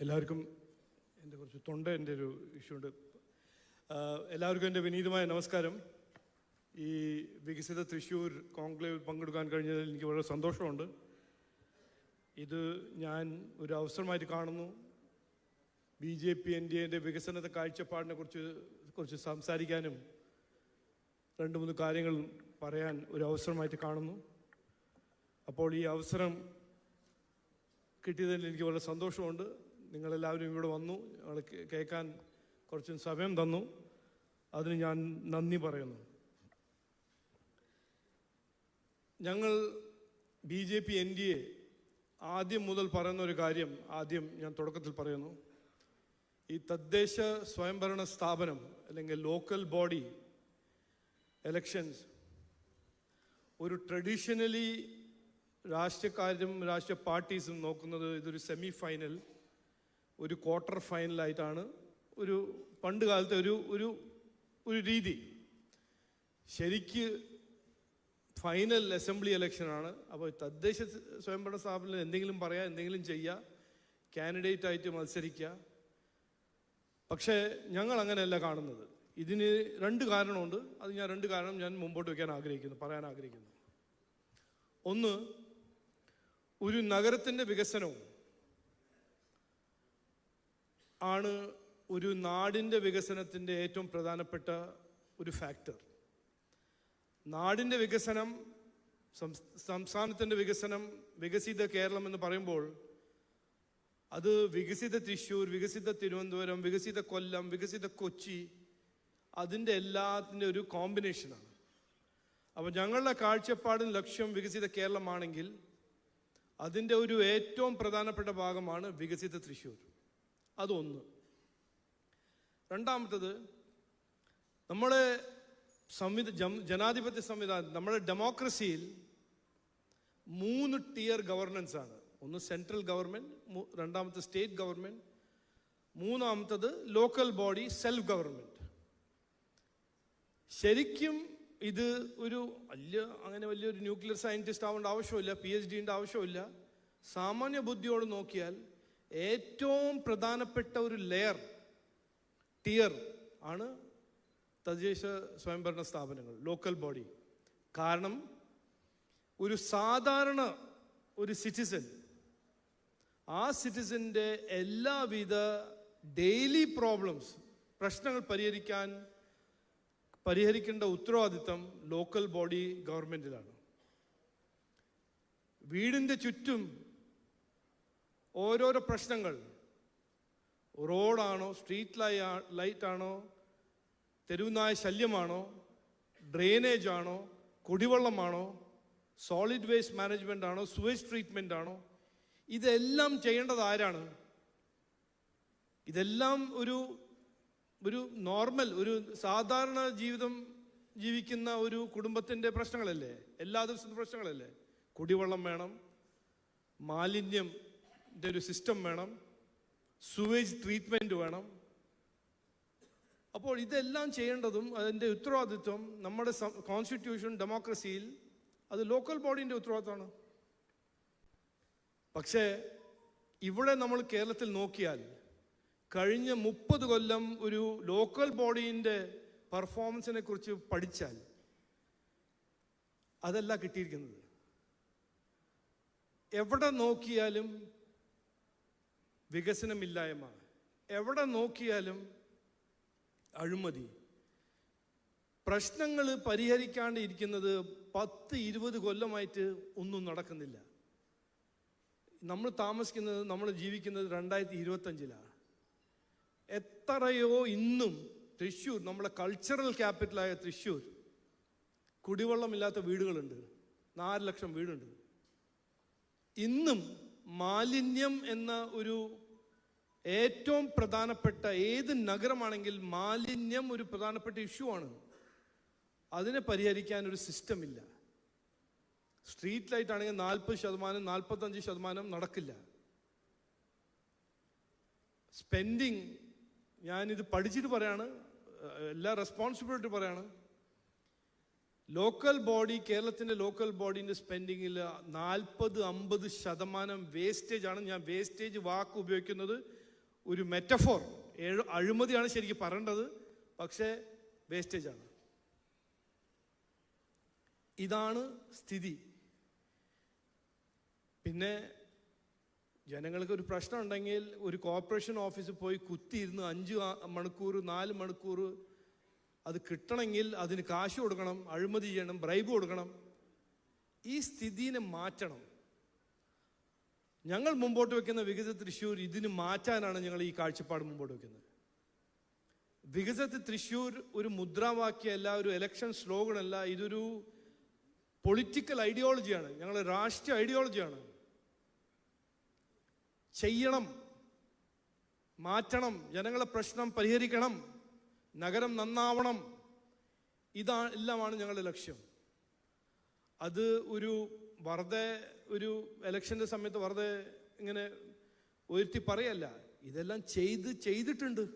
എല്ലാവർക്കും എന്റെ കുറച്ച് തൊണ്ട എന്റെ ഒരു ഇഷ്യൂ ഉണ്ട്. എല്ലാവർക്കും എന്റെ വിനീതമായ നമസ്കാരം. ഈ വികസിത തൃശ്ശൂർ കോൺക്ലേവിൽ പങ്കെടുക്കാൻ കഴിഞ്ഞതിൽ എനിക്ക് വളരെ സന്തോഷമുണ്ട്. ഇത് ഞാൻ ഒരു അവസരമായിട്ട് കാണുന്നു. B J P N D എന്റെ വികസനത്തെ കാഴ്ചപ്പാടിനെ കുറിച്ച് കുറിച്ച് സംസാരിക്കാനും രണ്ട് മൂന്ന് കാര്യങ്ങൾ പറയാൻ ഒരു അവസരമായിട്ട് കാണുന്നു. അപ്പോൾ ഈ അവസരം കിട്ടിയതിൽ എനിക്ക് വളരെ സന്തോഷമുണ്ട്. നിങ്ങളെല്ലാവരും ഇവിടെ വന്നു. ഞങ്ങൾ കേൾക്കാൻ കുറച്ച് സമയം തന്നു. അതിന് ഞാൻ നന്ദി പറയുന്നു. ഞങ്ങൾ B J P N D A ആദ്യം മുതൽ പറയുന്ന ഒരു കാര്യം ആദ്യം ഞാൻ തുടക്കത്തിൽ പറയുന്നു. ഈ തദ്ദേശ സ്വയംഭരണ സ്ഥാപനം അല്ലെങ്കിൽ ലോക്കൽ ബോഡി എലക്ഷൻസ് ഒരു ട്രഡീഷണലി രാഷ്ട്രീയക്കാരും രാഷ്ട്രീയ പാർട്ടീസും നോക്കുന്നത് ഇതൊരു സെമി ഫൈനൽ ഒരു ക്വാർട്ടർ ഫൈനലായിട്ടാണ് ഒരു പണ്ട് കാലത്തെ ഒരു ഒരു ഒരു രീതി. ശരിക്ക് ഫൈനൽ അസംബ്ലി ഇലക്ഷനാണ് അപ്പോൾ തദ്ദേശ സ്വയംഭരണ സ്ഥാപനത്തിൽ എന്തെങ്കിലും പറയാം എന്തെങ്കിലും ചെയ്യുക കാൻഡിഡേറ്റ് ആയിട്ട് മത്സരിക്കുക പക്ഷേ ഞങ്ങൾ അങ്ങനെയല്ല കാണുന്നത്. ഇതിന് രണ്ട് കാരണമുണ്ട്. അത് ഞാൻ രണ്ട് കാരണം ഞാൻ മുമ്പോട്ട് വയ്ക്കാൻ ആഗ്രഹിക്കുന്നു പറയാൻ ആഗ്രഹിക്കുന്നു. ഒന്ന് ഒരു നഗരത്തിന്റെ വികസനവും ആണ് ഒരു നാടിന്റെ വികസനത്തിന്റെ ഏറ്റവും പ്രധാനപ്പെട്ട ഒരു ഫാക്ടർ നാടിന്റെ വികസനം സംസ്- സംസ്ഥാനത്തിന്റെ വികസനം വികസിത കേരളം എന്ന് പറയുമ്പോൾ അത് വികസിത തൃശ്ശൂർ വികസിത തിരുവനന്തപുരം വികസിത കൊല്ലം വികസിത കൊച്ചി അതിന്റെ എല്ലാത്തിന്റെ ഒരു കോമ്പിനേഷനാണ് അപ്പോൾ ഞങ്ങളുടെ കാഴ്ചപ്പാടും ലക്ഷ്യം വികസിത കേരളമാണെങ്കിൽ അതിന്റെ ഒരു ഏറ്റവും പ്രധാനപ്പെട്ട ഭാഗമാണ് വികസിത തൃശ്ശൂർ. അതൊന്ന്. രണ്ടാമത്തത് നമ്മുടെ സംവിധ ജനാധിപത്യ സംവിധാനം നമ്മുടെ ഡെമോക്രസിയിൽ മൂന്ന് ടിയർ ഗവർണൻസ് ആണ്. ഒന്ന് സെൻട്രൽ ഗവൺമെന്റ് രണ്ടാമത്തെ സ്റ്റേറ്റ് ഗവൺമെന്റ് മൂന്നാമത്തത് ലോക്കൽ ബോഡി സെൽഫ് ഗവൺമെന്റ് ശരിക്കും ഇത് ഒരു വലിയ അങ്ങനെ വലിയൊരു ന്യൂക്ലിയർ സയന്റിസ്റ്റ് ആവേണ്ട ആവശ്യമില്ല പി എച്ച് ഡിന്റെ ആവശ്യമില്ല. സാമാന്യ ബുദ്ധിയോട് നോക്കിയാൽ ഏറ്റവും പ്രധാനപ്പെട്ട ഒരു ലെയർ ടിയർ ആണ് തദ്ദേശ സ്വയംഭരണ സ്ഥാപനങ്ങൾ ലോക്കൽ ബോഡി കാരണം ഒരു സാധാരണ ഒരു സിറ്റിസൺ ആ സിറ്റിസന്റെ എല്ലാവിധ ഡെയിലി പ്രോബ്ലംസ് പ്രശ്നങ്ങൾ പരിഹരിക്കാൻ പരിഹരിക്കേണ്ട ഉത്തരവാദിത്തം ലോക്കൽ ബോഡി ഗവൺമെന്റിലാണ് വീടിന്റെ ചുറ്റും ഓരോരോ പ്രശ്നങ്ങൾ. റോഡാണോ സ്ട്രീറ്റ് ലൈ ലൈറ്റ് ആണോ തെരുവുനായ ശല്യമാണോ ഡ്രെയിനേജ് ആണോ കുടിവെള്ളമാണോ സോളിഡ് വേസ്റ്റ് മാനേജ്മെന്റ് ആണോ സുവേജ് ട്രീറ്റ്മെന്റ് ആണോ ഇതെല്ലാം ചെയ്യേണ്ടത് ആരാണ്? ഇതെല്ലാം ഒരു ഒരു നോർമൽ ഒരു സാധാരണ ജീവിതം ജീവിക്കുന്ന ഒരു കുടുംബത്തിന്റെ പ്രശ്നങ്ങളല്ലേ? എല്ലാ ദിവസത്തെ പ്രശ്നങ്ങളല്ലേ? കുടിവെള്ളം വേണം മാലിന്യം ഒരു സിസ്റ്റം വേണം. സുവേജ് ട്രീറ്റ്മെന്റ് വേണം. അപ്പോൾ ഇതെല്ലാം ചെയ്യേണ്ടതും അതിന്റെ ഉത്തരവാദിത്വം നമ്മുടെ കോൺസ്റ്റിറ്റ്യൂഷൻ ഡെമോക്രസിയിൽ അത് ലോക്കൽ ബോഡീന്റെ ഉത്തരവാദിത്തമാണ് പക്ഷേ ഇവിടെ നമ്മൾ കേരളത്തിൽ നോക്കിയാൽ കഴിഞ്ഞ മുപ്പത് കൊല്ലം ഒരു ലോക്കൽ ബോഡീന്റെ പെർഫോമൻസിനെ കുറിച്ച് പഠിച്ചാൽ അതല്ല കിട്ടിയിരിക്കുന്നത്. എവിടെ നോക്കിയാലും വികസനമില്ലായ്മ. എവിടെ നോക്കിയാലും അഴിമതി. പ്രശ്നങ്ങൾ പരിഹരിക്കാണ്ട് ഇരിക്കുന്നത് പത്ത് ഇരുപത് കൊല്ലമായിട്ട് ഒന്നും നടക്കുന്നില്ല. നമ്മൾ താമസിക്കുന്നത് നമ്മൾ ജീവിക്കുന്നത് രണ്ടായിരത്തി ഇരുപത്തഞ്ചിലാണ് എത്രയോ ഇന്നും തൃശ്ശൂർ നമ്മുടെ കൾച്ചറൽ ക്യാപിറ്റലായ തൃശ്ശൂർ കുടിവെള്ളമില്ലാത്ത വീടുകളുണ്ട്. നാല് ലക്ഷം വീടുണ്ട്. ഇന്നും മാലിന്യം എന്ന ഒരു ഏറ്റവും പ്രധാനപ്പെട്ട ഏത് നഗരമാണെങ്കിൽ മാലിന്യം ഒരു പ്രധാനപ്പെട്ട ഇഷ്യൂ ആണ്. അതിനെ പരിഹരിക്കാൻ ഒരു സിസ്റ്റം ഇല്ല. സ്ട്രീറ്റ് ലൈറ്റ് ആണെങ്കിൽ നാൽപ്പത് ശതമാനം നാൽപ്പത്തഞ്ച് ശതമാനം നടക്കില്ല. സ്പെൻഡിങ് ഞാനിത് പഠിച്ചിട്ട് പറയാണ് എല്ലാ റെസ്പോൺസിബിലിറ്റി പറയാണ്. ലോക്കൽ ബോഡി കേരളത്തിന്റെ ലോക്കൽ ബോഡിന്റെ സ്പെൻഡിങ്ങിൽ നാൽപ്പത് അമ്പത് ശതമാനം വേസ്റ്റേജ് ആണ്. ഞാൻ വേസ്റ്റേജ് വാക്ക് ഉപയോഗിക്കുന്നത് ഒരു മെറ്റഫോർ അഴിമതിയാണ് ശരിക്കും പറയേണ്ടത് പക്ഷേ വേസ്റ്റേജ് ആണ്. ഇതാണ് സ്ഥിതി. പിന്നെ ജനങ്ങൾക്ക് ഒരു പ്രശ്നം ഉണ്ടെങ്കിൽ ഒരു കോർപ്പറേഷൻ ഓഫീസിൽ പോയി കുത്തിയിരുന്ന് അഞ്ച് മണിക്കൂർ നാല് മണിക്കൂർ അത് കിട്ടണമെങ്കിൽ അതിന് കാശ് കൊടുക്കണം അഴിമതി ചെയ്യണം ബ്രൈബ് കൊടുക്കണം. ഈ സ്ഥിതിനെ മാറ്റണം. ഞങ്ങൾ മുമ്പോട്ട് വെക്കുന്ന വികസിത തൃശ്ശൂർ ഇതിന് മാറ്റാനാണ് ഞങ്ങൾ ഈ കാഴ്ചപ്പാട് മുമ്പോട്ട് വെക്കുന്നത്. വികസിത തൃശ്ശൂർ ഒരു മുദ്രാവാക്യമല്ല ഒരു എലക്ഷൻ സ്ലോഗൻ അല്ല ഇതൊരു പൊളിറ്റിക്കൽ ഐഡിയോളജിയാണ് ഞങ്ങൾ രാഷ്ട്രീയ ഐഡിയോളജിയാണ് ചെയ്യണം മാറ്റണം ജനങ്ങളെ പ്രശ്നം പരിഹരിക്കണം നഗരം നന്നാവണം ഇതാ എല്ലാമാണ് ഞങ്ങളുടെ ലക്ഷ്യം. അത് ഒരു വെറുതെ ഒരു ഇലക്ഷന്റെ സമയത്ത് വെറുതെ ഇങ്ങനെ ഉയർത്തി പറയല്ല. ഇതെല്ലാം ചെയ്ത് ചെയ്തിട്ടുണ്ട്.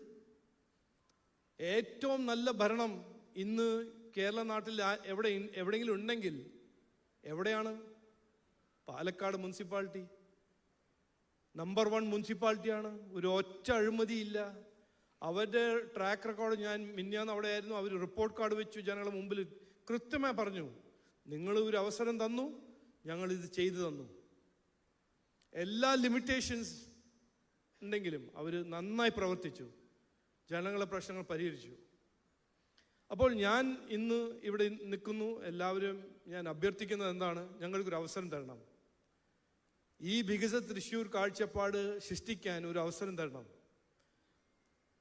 ഏറ്റവും നല്ല ഭരണം ഇന്ന് കേരള നാട്ടിൽ എവിടെ എവിടെയെങ്കിലും ഉണ്ടെങ്കിൽ എവിടെയാണ്? പാലക്കാട് മുനിസിപ്പാലിറ്റി. നമ്പർ വൺ മുനിസിപ്പാലിറ്റിയാണ്. ഒരു ഒറ്റ അഴിമതിയില്ല. അവരുടെ ട്രാക്ക് റെക്കോർഡ് ഞാൻ മിന്നാന്ന് അവിടെ ആയിരുന്നു അവർ റിപ്പോർട്ട് കാർഡ് വെച്ചു. ജനങ്ങളുടെ മുമ്പിൽ കൃത്യമായി പറഞ്ഞു. നിങ്ങൾ ഒരു അവസരം തന്നു. ഞങ്ങൾ ഇത് ചെയ്തു തന്നു. എല്ലാ ലിമിറ്റേഷൻസ് ഉണ്ടെങ്കിലും അവർ നന്നായി പ്രവർത്തിച്ചു. ജനങ്ങളെ പ്രശ്നങ്ങൾ പരിഹരിച്ചു. അപ്പോൾ ഞാൻ ഇന്ന് ഇവിടെ നിൽക്കുന്നു. എല്ലാവരും ഞാൻ അഭ്യർത്ഥിക്കുന്നത് എന്താണ്? ഞങ്ങൾക്കൊരു അവസരം തരണം. ഈ വികസ തൃശ്ശൂർ കാഴ്ചപ്പാട് സൃഷ്ടിക്കാൻ ഒരു അവസരം തരണം.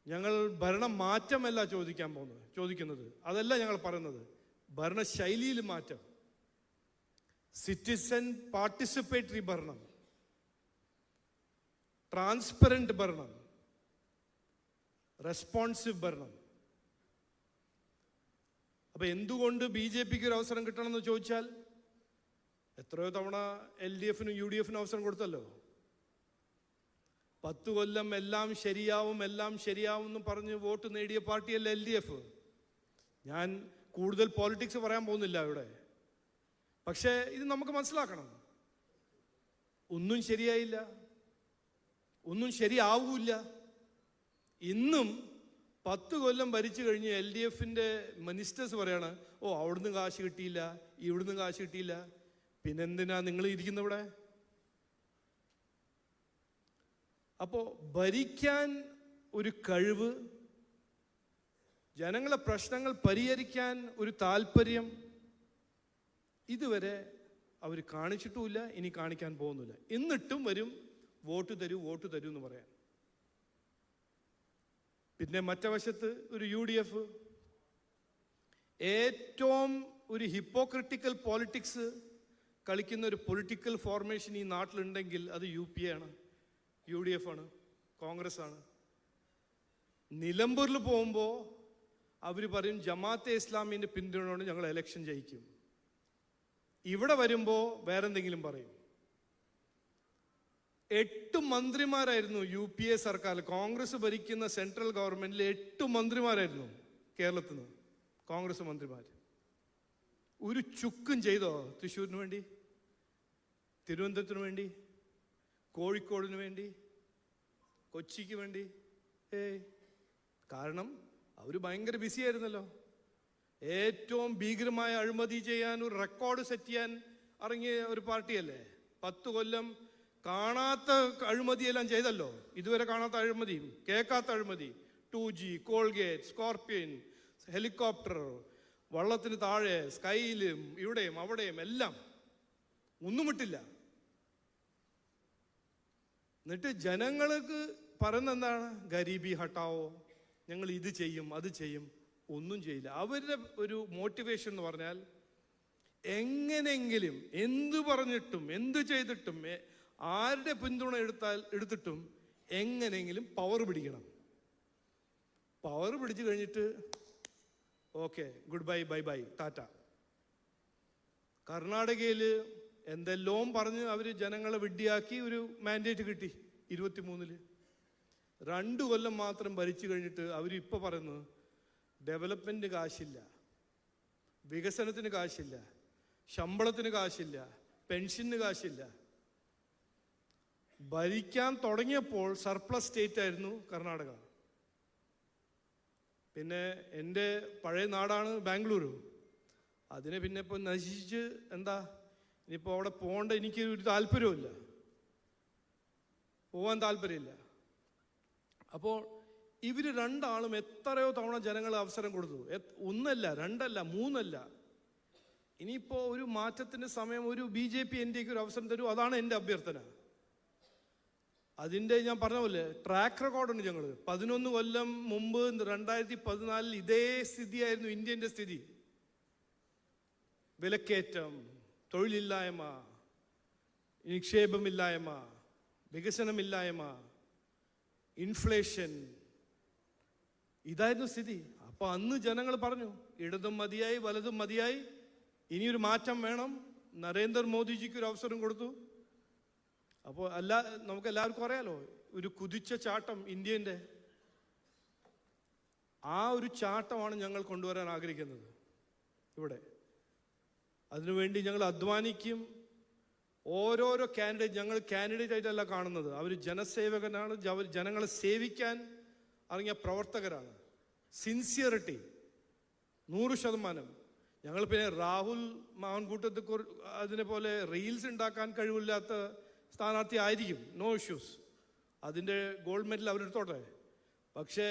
ഞങ്ങൾ ഭരണം മാറ്റമല്ല ചോദിക്കാൻ പോകുന്നത് ചോദിക്കുന്നത്. അതല്ല ഞങ്ങൾ പറയുന്നത്. ഭരണശൈലിയിൽ മാറ്റം. സിറ്റിസൺ പാർട്ടിസിപ്പേറ്ററി ഭരണം ട്രാൻസ്പെറന്റ് ഭരണം റെസ്പോൺസീവ് ഭരണം. അപ്പൊ എന്തുകൊണ്ട് ബി ജെ പിക്ക് ഒരു അവസരം കിട്ടണമെന്ന് ചോദിച്ചാൽ എത്രയോ തവണ എൽ ഡി എഫിനും യു ഡി എഫിനും അവസരം കൊടുത്തല്ലോ. പത്ത് കൊല്ലം എല്ലാം ശരിയാവും എല്ലാം ശരിയാവും എന്ന് പറഞ്ഞ് വോട്ട് നേടിയ പാർട്ടിയല്ല എൽ ഡി എഫ്. ഞാൻ കൂടുതൽ പോളിറ്റിക്സ് പറയാൻ പോകുന്നില്ല ഇവിടെ. പക്ഷേ ഇത് നമുക്ക് മനസ്സിലാക്കണം. ഒന്നും ശരിയായില്ല. ഒന്നും ശരിയാവൂല്ല. ഇന്നും പത്ത് കൊല്ലം ഭരിച്ചു കഴിഞ്ഞ് എൽ ഡി എഫിന്റെ മിനിസ്റ്റേഴ്സ് പറയാണ് ഓ അവിടുന്ന് കാശ് കിട്ടിയില്ല ഇവിടുന്ന് കാശ് കിട്ടിയില്ല. പിന്നെന്തിനാ നിങ്ങൾ ഇരിക്കുന്നവിടെ അപ്പോ ഭരിക്കാൻ ഒരു കഴിവ് ജനങ്ങളെ പ്രശ്നങ്ങൾ പരിഹരിക്കാൻ ഒരു താല്പര്യം ഇതുവരെ അവർ കാണിച്ചിട്ടുമില്ല ഇനി കാണിക്കാൻ പോകുന്നില്ല എന്നിട്ടും വരും വോട്ട് തരൂ വോട്ട് തരൂ എന്ന് പറയാൻ. പിന്നെ മറ്റേ വശത്ത് ഒരു യു ഡി എഫ്. ഏറ്റവും ഒരു ഹിപ്പോക്രിറ്റിക്കൽ പോളിറ്റിക്സ് കളിക്കുന്ന ഒരു പൊളിറ്റിക്കൽ ഫോർമേഷൻ ഈ നാട്ടിലുണ്ടെങ്കിൽ അത് യു പി ആണ്. യു ഡി എഫ് ആണ്. കോൺഗ്രസ് ആണ്. നിലമ്പൂരിൽ പോകുമ്പോൾ അവർ പറയും ജമാഅത്തെ ഇസ്ലാമിന്റെ പിന്തുണയോടെ ഞങ്ങൾ എലക്ഷൻ ജയിക്കും. ഇവിടെ വരുമ്പോൾ വേറെന്തെങ്കിലും പറയും? എട്ട് മന്ത്രിമാരായിരുന്നു യു പി എ സർക്കാർ. കോൺഗ്രസ് ഭരിക്കുന്ന സെൻട്രൽ ഗവൺമെന്റിൽ എട്ട് മന്ത്രിമാരായിരുന്നു കേരളത്തിൽ നിന്ന് കോൺഗ്രസ് മന്ത്രിമാർ. ഒരു ചുക്കും ചെയ്തോ തൃശ്ശൂരിന് വേണ്ടി? തിരുവനന്തപുരത്തിന് വേണ്ടി? കോഴിക്കോടിന് വേണ്ടി? കൊച്ചിക്ക് വേണ്ടി? ഏ കാരണം അവർ ഭയങ്കര ബിസി ആയിരുന്നല്ലോ. ഏറ്റവും ഭീകരമായ അഴിമതി ചെയ്യാൻ ഒരു റെക്കോർഡ് സെറ്റ് ചെയ്യാൻ ഇറങ്ങിയ ഒരു പാർട്ടിയല്ലേ? പത്ത് കൊല്ലം കാണാത്ത അഴിമതിയെല്ലാം ചെയ്തല്ലോ. ഇതുവരെ കാണാത്ത അഴിമതിയും കേൾക്കാത്ത അഴിമതി. Two G coalgate scorpion helicopter വള്ളത്തിന് താഴെ സ്കൈയിലും ഇവിടെയും അവിടെയും എല്ലാം ഒന്നും വിട്ടില്ല. എന്നിട്ട് ജനങ്ങൾക്ക് പറയുന്ന എന്താണ്? ഗരീബി ഹട്ടാവോ? ഞങ്ങൾ ഇത് ചെയ്യും അത് ചെയ്യും. ഒന്നും ചെയ്യില്ല. അവരുടെ ഒരു മോട്ടിവേഷൻ എന്ന് പറഞ്ഞാൽ എങ്ങനെങ്കിലും എന്തു പറഞ്ഞിട്ടും എന്തു ചെയ്തിട്ടും ആരുടെ പിന്തുണ എടുത്താൽ എടുത്തിട്ടും എങ്ങനെങ്കിലും പവർ പിടിക്കണം. പവർ പിടിച്ചു കഴിഞ്ഞിട്ട് okay good bye bye bye Tata. കർണാടകയിൽ എന്തെല്ലാം പറഞ്ഞ് അവർ ജനങ്ങളെ വിഡ്ഡിയാക്കി ഒരു മാൻഡേറ്റ് കിട്ടി ഇരുപത്തിമൂന്നിൽ. രണ്ടു കൊല്ലം മാത്രം ഭരിച്ചു കഴിഞ്ഞിട്ട് അവർ ഇപ്പൊ ഡെവലപ്മെന്റ് കാശില്ല. വികസനത്തിന് കാശില്ല. ശമ്പളത്തിന് കാശില്ല. പെൻഷന് കാശില്ല. ഭരിക്കാൻ തുടങ്ങിയപ്പോൾ സർപ്ലസ് സ്റ്റേറ്റ് ആയിരുന്നു കർണാടക. പിന്നെ എന്റെ പഴയ നാടാണ് ബാംഗ്ലൂരു. അതിനെ പിന്നെ ഇപ്പോൾ നശിച്ച് എന്താ? ഇനിയിപ്പോൾ അവിടെ പോകേണ്ട എനിക്ക് ഒരു താല്പര്യമില്ല പോവാൻ താല്പര്യമില്ല. അപ്പോൾ ഇവർ രണ്ടാളും എത്രയോ തവണ ജനങ്ങൾ അവസരം കൊടുത്തു. ഒന്നല്ല രണ്ടല്ല മൂന്നല്ല. ഇനിയിപ്പോൾ ഒരു മാറ്റത്തിന്റെ സമയം ഒരു ബി ജെ പി എൻ ഒരു അവസരം തരൂ അതാണ് എന്റെ അഭ്യർത്ഥന. അതിന്റെ ഞാൻ പറഞ്ഞ പോലെ ട്രാക്ക് റെക്കോർഡുണ്ട് ഞങ്ങൾ പതിനൊന്ന് കൊല്ലം മുമ്പ് രണ്ടായിരത്തി പതിനാലിൽ ഇതേ സ്ഥിതിയായിരുന്നു ഇന്ത്യന്റെ സ്ഥിതി. വിലക്കയറ്റം തൊഴിലില്ലായ്മ നിക്ഷേപമില്ലായ്മ വികസനമില്ലായ്മ ഇൻഫ്ലേഷൻ ഇതായിരുന്നു സ്ഥിതി. അപ്പൊ അന്ന് ജനങ്ങൾ പറഞ്ഞു ഇടതും മതിയായി വലതും മതിയായി ഇനിയൊരു മാറ്റം വേണം. നരേന്ദ്രമോദിജിക്ക് ഒരു അവസരം കൊടുത്തു. അപ്പോൾ അല്ല നമുക്ക് എല്ലാവർക്കും അറിയാലോ ഒരു കുതിച്ച ചാട്ടം ഇന്ത്യന്റെ. ആ ഒരു ചാട്ടമാണ് ഞങ്ങൾ കൊണ്ടുവരാൻ ആഗ്രഹിക്കുന്നത് ഇവിടെ. അതിനുവേണ്ടി ഞങ്ങൾ അധ്വാനിക്കും. ഓരോരോ കാൻഡിഡേറ്റ് ഞങ്ങൾ കാൻഡിഡേറ്റ് ആയിട്ടല്ല കാണുന്നത്. അവർ ജനസേവകനാണ് അവർ ജനങ്ങളെ സേവിക്കാൻ ഇറങ്ങിയ പ്രവർത്തകരാണ്. സിൻസിയറിറ്റി നൂറ് ശതമാനം. ഞങ്ങൾ പിന്നെ രാഹുൽ മാവൻകൂട്ടത്തെ അതിനെ പോലെ റീൽസ് ഉണ്ടാക്കാൻ കഴിവില്ലാത്ത സ്ഥാനാർത്ഥി ആയിരിക്കും. നോ ഇഷ്യൂസ് അതിന്റെ ഗോൾഡ് മെഡൽ അവരെടുത്തോട്ടെ പക്ഷേ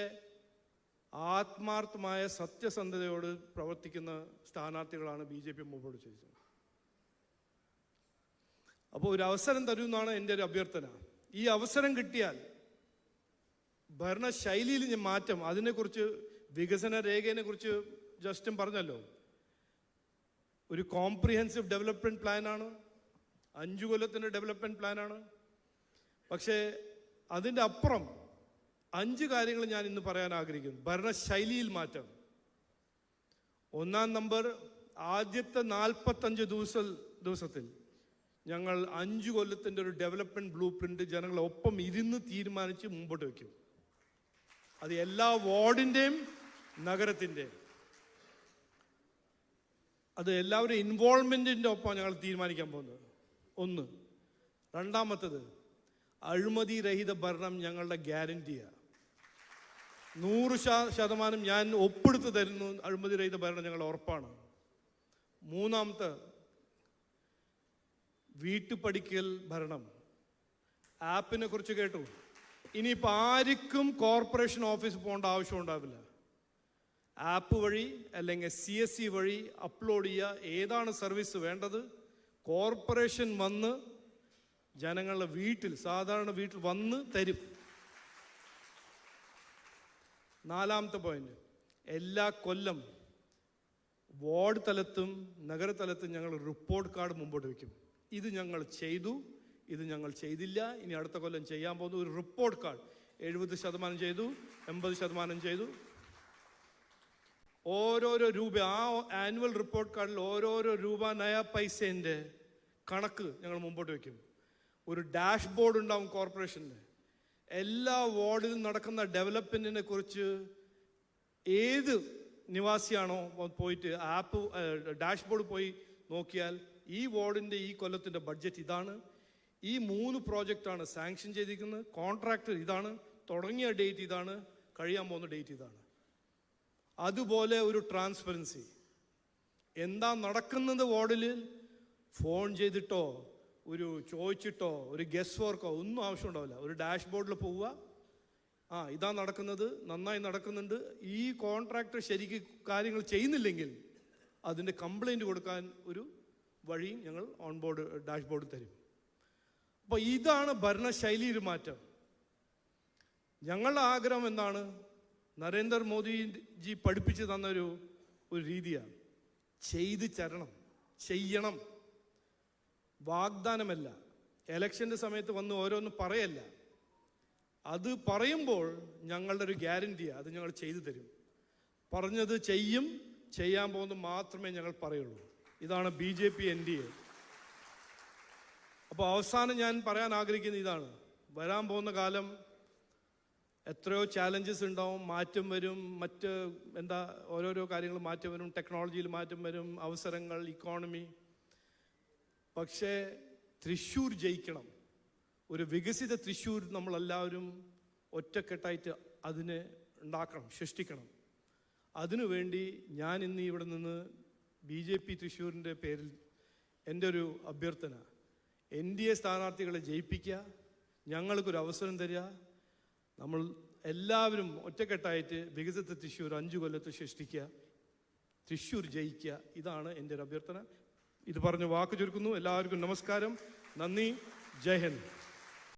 ആത്മാർത്ഥമായ സത്യസന്ധതയോട് പ്രവർത്തിക്കുന്ന സ്ഥാനാർത്ഥികളാണ് ബി ജെ പി മുമ്പോട്ട് ചെയ്തത് അപ്പോൾ ഒരു അവസരം തരുമെന്നാണ് എന്റെ ഒരു അഭ്യർത്ഥന. ഈ അവസരം കിട്ടിയാൽ ഭരണശൈലിയിൽ ഞാൻ മാറ്റം. അതിനെക്കുറിച്ച് വികസന രേഖയെ കുറിച്ച് ജസ്റ്റും പറഞ്ഞല്ലോ. ഒരു കോംപ്രിഹെൻസീവ് ഡെവലപ്മെന്റ് പ്ലാനാണ് അഞ്ചു കൊല്ലത്തിന്റെ ഡെവലപ്മെന്റ് പ്ലാനാണ് പക്ഷേ അതിന്റെ അപ്പുറം അഞ്ച് കാര്യങ്ങൾ ഞാൻ ഇന്ന് പറയാൻ ആഗ്രഹിക്കുന്നു. ഭരണശൈലിയിൽ മാറ്റം. ഒന്നാം നമ്പർ ആദ്യത്തെ നാൽപ്പത്തഞ്ച് ദിവസ ദിവസത്തിൽ ഞങ്ങൾ അഞ്ചു കൊല്ലത്തിന്റെ ഒരു ഡെവലപ്മെന്റ് ബ്ലൂ പ്രിന്റ് ജനങ്ങളെ ഒപ്പം ഇരുന്ന് തീരുമാനിച്ച് മുമ്പോട്ട് വയ്ക്കും. അത് എല്ലാ വാർഡിന്റെയും നഗരത്തിന്റെയും അത് എല്ലാവരും ഇൻവോൾവ്മെന്റിന്റെ ഒപ്പം ഞങ്ങൾ തീരുമാനിക്കാൻ പോകുന്നത്. ഒന്ന്. രണ്ടാമത്തത് അഴിമതി രഹിത ഭരണം ഞങ്ങളുടെ ഗ്യാരണ്ടിയാണ് നൂറ് ശതമാനം ഞാൻ ഒപ്പെടുത്ത് തരുന്നു അഴിമതി രഹിത ഭരണം ഞങ്ങൾ ഉറപ്പാണ്. മൂന്നാമത്തെ വീട്ടുപടിക്കൽ ഭരണം. ആപ്പിനെ കുറിച്ച് കേട്ടു? ഇനിയിപ്പോൾ ആർക്കും കോർപ്പറേഷൻ ഓഫീസ് പോകേണ്ട ആവശ്യം ഉണ്ടാവില്ല. ആപ്പ് വഴി അല്ലെങ്കിൽ സി എസ് സി വഴി അപ്ലോഡ് ചെയ്യുക ഏതാണ് സർവീസ് വേണ്ടത്? കോർപ്പറേഷൻ വന്ന് ജനങ്ങളുടെ വീട്ടിൽ സാധാരണ വീട്ടിൽ വന്ന് തരും. നാലാമത്തെ പോയിന്റ് എല്ലാ കൊല്ലം വാർഡ് തലത്തും നഗരതലത്തും ഞങ്ങൾ റിപ്പോർട്ട് കാർഡ് മുമ്പോട്ട് വയ്ക്കും ഇത് ഞങ്ങൾ ചെയ്തു. ഇത് ഞങ്ങൾ ചെയ്തില്ല. ഇനി അടുത്ത കൊല്ലം ചെയ്യാൻ പോകുന്ന. ഒരു റിപ്പോർട്ട് കാർഡ് എഴുപത് ശതമാനം ചെയ്തു എൺപത് ശതമാനം ചെയ്തു. ഓരോരോ രൂപ ആ ആനുവൽ റിപ്പോർട്ട് കാർഡിൽ ഓരോരോ രൂപ നയ പൈസേന്റെ കണക്ക് ഞങ്ങൾ മുമ്പോട്ട് വയ്ക്കും ഒരു ഡാഷ് ബോർഡ് ഉണ്ടാവും കോർപ്പറേഷന് എല്ലാ വാർഡിലും നടക്കുന്ന ഡെവലപ്മെന്റിനെ കുറിച്ച് ഏത് നിവാസിയാണോ പോയിട്ട് ആപ്പ് ഡാഷ് ബോർഡ് പോയി നോക്കിയാൽ ഈ വാർഡിന്റെ ഈ കൊല്ലത്തിന്റെ ബഡ്ജറ്റ് ഇതാണ്. ഈ മൂന്ന് പ്രോജക്റ്റാണ് സാങ്ഷൻ ചെയ്തിരിക്കുന്നത്. കോൺട്രാക്ട് ഇതാണ്. തുടങ്ങിയ ഡേറ്റ് ഇതാണ്. കഴിയാൻ പോകുന്ന ഡേറ്റ് ഇതാണ്. അതുപോലെ ഒരു ട്രാൻസ്പെറൻസി. എന്താ നടക്കുന്നത് വാർഡിൽ? ഫോൺ ചെയ്തിട്ടോ ഒരു ചോദിച്ചിട്ടോ ഒരു ഗസ് വർക്കോ ഒന്നും ആവശ്യം ഉണ്ടാവില്ല ഒരു ഡാഷ് ബോർഡിൽ പോവുക. ആ ഇതാ നടക്കുന്നത്. നന്നായി നടക്കുന്നുണ്ട്. ഈ കോൺട്രാക്ടർ ശരിക്ക് കാര്യങ്ങൾ ചെയ്യുന്നില്ലെങ്കിൽ അതിന്റെ കംപ്ലൈന്റ് കൊടുക്കാൻ ഒരു വഴിയും ഞങ്ങൾ ഓൺ ബോർഡ് ഡാഷ് ബോർഡ് തരും. അപ്പോൾ ഇതാണ് ഭരണശൈലി മാറ്റം. ഞങ്ങളുടെ ആഗ്രഹം എന്താണ്? നരേന്ദ്രമോദിജി പഠിപ്പിച്ചു തന്നൊരു ഒരു രീതിയാണ്. ചെയ്ത് തരണം ചെയ്യണം. വാഗ്ദാനമല്ല. എലക്ഷന്റെ സമയത്ത് വന്ന് ഓരോന്നും പറയല്ല. അത് പറയുമ്പോൾ ഞങ്ങളുടെ ഒരു ഗ്യാരണ്ടിയാണ് അത് ഞങ്ങൾ ചെയ്തു തരും. പറഞ്ഞത് ചെയ്യും ചെയ്യാൻ പോകുന്നത് മാത്രമേ ഞങ്ങൾ പറയുള്ളൂ. ഇതാണ് B J P N D A. അപ്പോൾ അവസാനം ഞാൻ പറയാൻ ആഗ്രഹിക്കുന്ന ഇതാണ്. വരാൻ പോകുന്ന കാലം എത്രയോ ചാലഞ്ചസ് ഉണ്ടാവും മാറ്റം വരും മറ്റ് എന്താ ഓരോരോ കാര്യങ്ങൾ മാറ്റം വരും ടെക്നോളജിയിൽ മാറ്റം വരും അവസരങ്ങൾ ഇക്കോണമി പക്ഷേ തൃശ്ശൂർ ജയിക്കണം. ഒരു വികസിത തൃശ്ശൂർ നമ്മളെല്ലാവരും ഒറ്റക്കെട്ടായിട്ട് അതിനെ ഉണ്ടാക്കണം സൃഷ്ടിക്കണം. അതിനുവേണ്ടി ഞാൻ ഇന്ന് ഇവിടെ നിന്ന് ബി ജെ പി തൃശ്ശൂരിന്റെ പേരിൽ എന്റെ ഒരു അഭ്യർത്ഥന. എൻ ഡി എ സ്ഥാനാർത്ഥികളെ ജയിപ്പിക്കുക ഞങ്ങൾക്കൊരു അവസരം തരിക. നമ്മൾ എല്ലാവരും ഒറ്റക്കെട്ടായിട്ട് വികസിത തൃശ്ശൂർ അഞ്ചു കൊല്ലത്ത് സൃഷ്ടിക്കുക തൃശ്ശൂർ ജയിക്കുക. ഇതാണ് എന്റെ ഒരു അഭ്യർത്ഥന ഇത് പറഞ്ഞ് വാക്ക് ചുരുക്കുന്നു. എല്ലാവർക്കും നമസ്കാരം. നന്ദി. ജയ് ഹിന്ദ്.